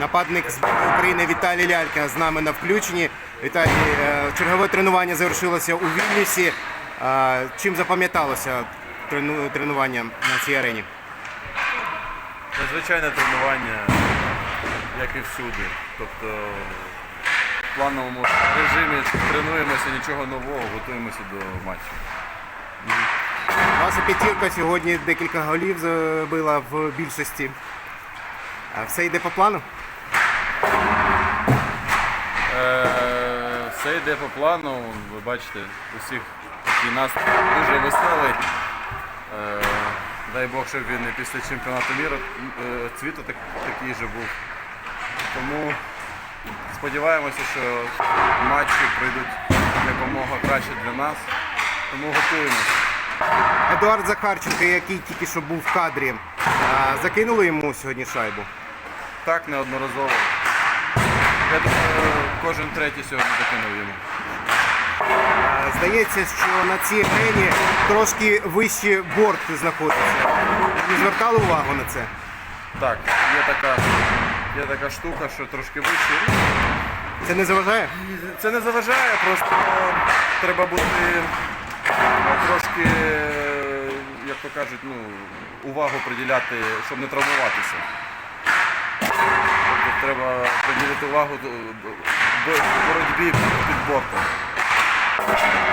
нападник збірної України Віталій Лялька з нами на включенні. Віталій, е, чергове тренування завершилося у Вільнюсі. Е, Чим запам'яталося тренування на цій арені? Надзвичайне тренування, як і всюди. Тобто в плановому режимі тренуємося, нічого нового, готуємося до матчу. Ваша п'ятірка сьогодні декілька голів забила в більшості. Все йде по плану? Е, все йде по плану. Ви бачите, усіх такий настрій дуже веселий. Е, дай Бог, щоб він і після чемпіонату міру е, світу так, такий же був. Тому сподіваємося, що матчі пройдуть якомога краще для нас. Тому готуємося. Едуард Захарченко, який тільки що був в кадрі, закинули йому сьогодні шайбу. Так, неодноразово. Я думаю, кожен третій сьогодні закинув йому. Здається, що на цій арені трошки вище борт знаходиться. Не звертали увагу на це? Так, є така, є така штука, що трошки вище. Це не заважає? Це не заважає, просто треба бути е, трошки, е, як то кажуть, ну, увагу приділяти, щоб не травмуватися. Треба приділити увагу боротьбі під бортом.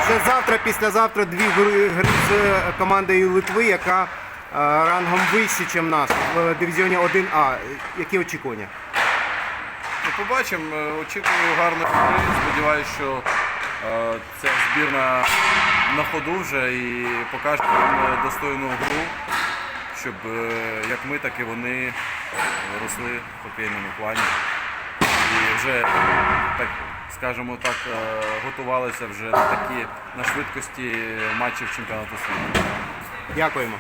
Вже завтра, післязавтра дві гри з командою Литви, яка рангом вище, ніж наша, в дивізіоні 1А. Які очікування? Ну, побачимо, Е, очікую гарної гри. Сподіваюся, що е, ця збірна на ходу вже і покаже е, достойну гру, щоб е, як ми, так і вони росли в хокейному плані. І вже, так скажімо так, е, готувалися вже на такі на швидкості матчів чемпіонату світу. Дякуємо.